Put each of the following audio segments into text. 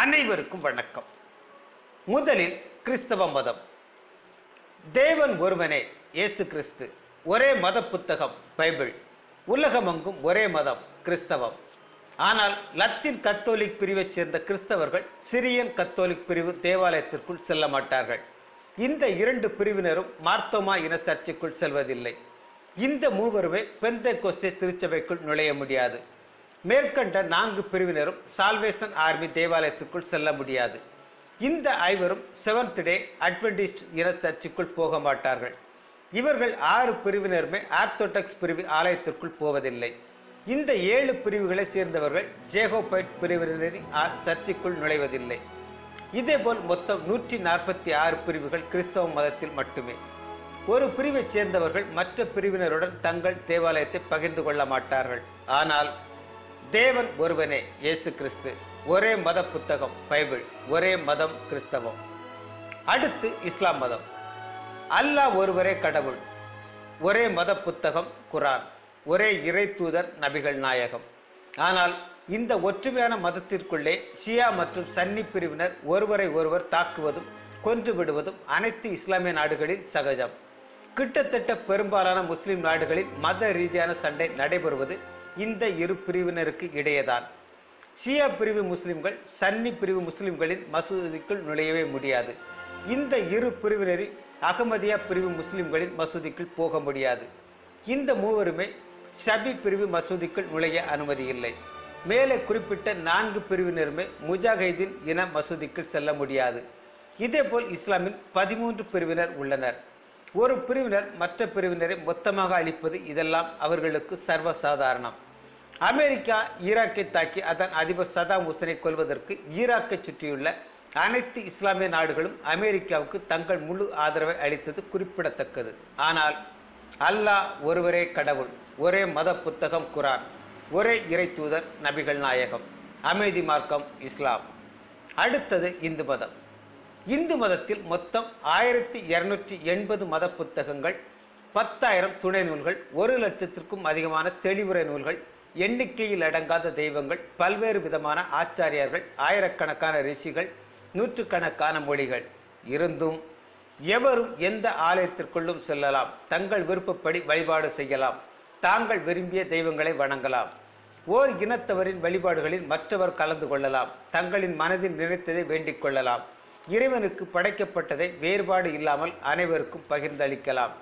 அனைவருக்கும் வணக்கம். முதலில் கிறிஸ்தவ மதம். தேவன் ஒருவனே இயேசு கிறிஸ்து. ஒரே மத புத்தகம் பைபிள். உலகமெங்கும் ஒரே மதம் கிறிஸ்தவம். ஆனால் லத்தீன் கத்தோலிக் பிரிவைச் சேர்ந்த கிறிஸ்தவர்கள் சிரியன் கத்தோலிக் பிரிவு தேவாலயத்திற்குள் செல்ல மாட்டார்கள். இந்த இரண்டு பிரிவினரும் மார்த்தோமா இன சர்ச்சைக்குள் செல்வதில்லை. இந்த மூவருமே பெந்தை கோஸ்தே திருச்சபைக்குள் நுழைய முடியாது. மேற்கண்ட நான்கு பிரிவினரும் சால்வேஷன் ஆர்மி தேவாலயத்துக்குள் செல்ல முடியாது. இந்த ஐவரும் செவன்த் டே அட்வென்டிஸ்ட் இன சர்ச்சுக்குள் போக மாட்டார்கள். இவர்கள் ஆறு பிரிவினருமே ஆர்த்தோடக்ஸ் பிரிவு ஆலயத்திற்குள் போவதில்லை. இந்த ஏழு பிரிவுகளை சேர்ந்தவர்கள் ஜேகோபைட் பிரிவினரின் சர்ச்சுக்குள் நுழைவதில்லை. இதேபோல் மொத்தம் நூற்றி நாற்பத்தி ஆறு பிரிவுகள் கிறிஸ்தவ மதத்தில் மட்டுமே. ஒரு பிரிவைச் சேர்ந்தவர்கள் மற்ற பிரிவினருடன் தங்கள் தேவாலயத்தை பகிர்ந்து கொள்ள மாட்டார்கள். ஆனால் தேவன் ஒருவனே இயேசு கிறிஸ்து. ஒரே மத புத்தகம் பைபிள். ஒரே மதம் கிறிஸ்தவம். அடுத்து இஸ்லாம் மதம். அல்லாஹ் ஒருவரே கடவுள். ஒரே மத புத்தகம் குரான். ஒரே இறை தூதர் நபிகள் நாயகம். ஆனால் இந்த ஒற்றுமையான மதத்திற்குள்ளே ஷியா மற்றும் சன்னி பிரிவினர் ஒருவரை ஒருவர் தாக்குவதும் கொன்று விடுவதும் அனைத்து இஸ்லாமிய நாடுகளில் சகஜம். கிட்டத்தட்ட பெரும்பாலான முஸ்லிம் நாடுகளில் மத ரீதியான சண்டை நடைபெறுவது இந்த இரு பிரிவினருக்கு இடையேதான். ஷியா பிரிவு முஸ்லிம்கள் சன்னி பிரிவு முஸ்லிம்களின் மசூதிக்குள் நுழையவே முடியாது. இந்த இரு பிரிவினரில் அகமதியா பிரிவு முஸ்லிம்களின் மசூதிக்குள் போக முடியாது. இந்த மூவருமே ஷபி பிரிவு மசூதிக்குள் நுழைய அனுமதி இல்லை. மேலே குறிப்பிட்ட நான்கு பிரிவினருமே முஜாஹிதீன் இன மசூதிக்குள் செல்ல முடியாது. இதேபோல் இஸ்லாமில் பதிமூன்று பிரிவினர் உள்ளனர். ஒரு பிரிவினர் மற்ற பிரிவினரை மொத்தமாக அழிப்பது இதெல்லாம் அவர்களுக்கு சர்வசாதாரணம். அமெரிக்கா ஈராக்கை தாக்கி அதன் அதிபர் சதாம் ஹுசனை கொல்வதற்கு ஈராக்கை சுற்றியுள்ள அனைத்து இஸ்லாமிய நாடுகளும் அமெரிக்காவுக்கு தங்கள் முழு ஆதரவை அளித்தது குறிப்பிடத்தக்கது. ஆனால் அல்லாஹ் ஒருவரே கடவுள் ஒரே மத புத்தகம் குரான் ஒரே இறை தூதர் நபிகள் நாயகம் அமைதி மார்க்கம் இஸ்லாம். அடுத்தது இந்து மதம். இந்து மதத்தில் மொத்தம் ஆயிரத்தி இருநூற்றி எண்பது மத புத்தகங்கள் பத்தாயிரம் துணை நூல்கள் ஒரு லட்சத்திற்கும் அதிகமான தெளிவுரை நூல்கள் எண்ணிக்கையில் அடங்காத தெய்வங்கள் பல்வேறு விதமான ஆச்சாரியார்கள் ஆயிரக்கணக்கான ரிஷிகள் நூற்றுக்கணக்கான மொழிகள். இருந்தும் எவரும் எந்த ஆலயத்திற்குள்ளும் செல்லலாம். தங்கள் விருப்பப்படி வழிபாடு செய்யலாம். தாங்கள் விரும்பிய தெய்வங்களை வணங்கலாம். ஓர் இனத்தவரின் வழிபாடுகளில் மற்றவர் கலந்து கொள்ளலாம். தங்களின் மனதில் நினைத்ததை வேண்டிக் கொள்ளலாம். இறைவனுக்கு படைக்கப்பட்டதை வேறுபாடு இல்லாமல் அனைவருக்கும் பகிர்ந்தளிக்கலாம்.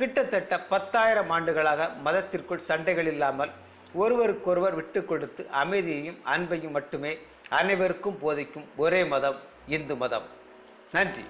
கிட்டத்தட்ட பத்தாயிரம் ஆண்டுகளாக மதத்திற்குள் சண்டைகள் இல்லாமல் ஒருவருக்கொருவர் விட்டு கொடுத்து அமைதியையும் அன்பையும் மட்டுமே அனைவருக்கும் போதிக்கும் ஒரே மதம் இந்து மதம். நன்றி.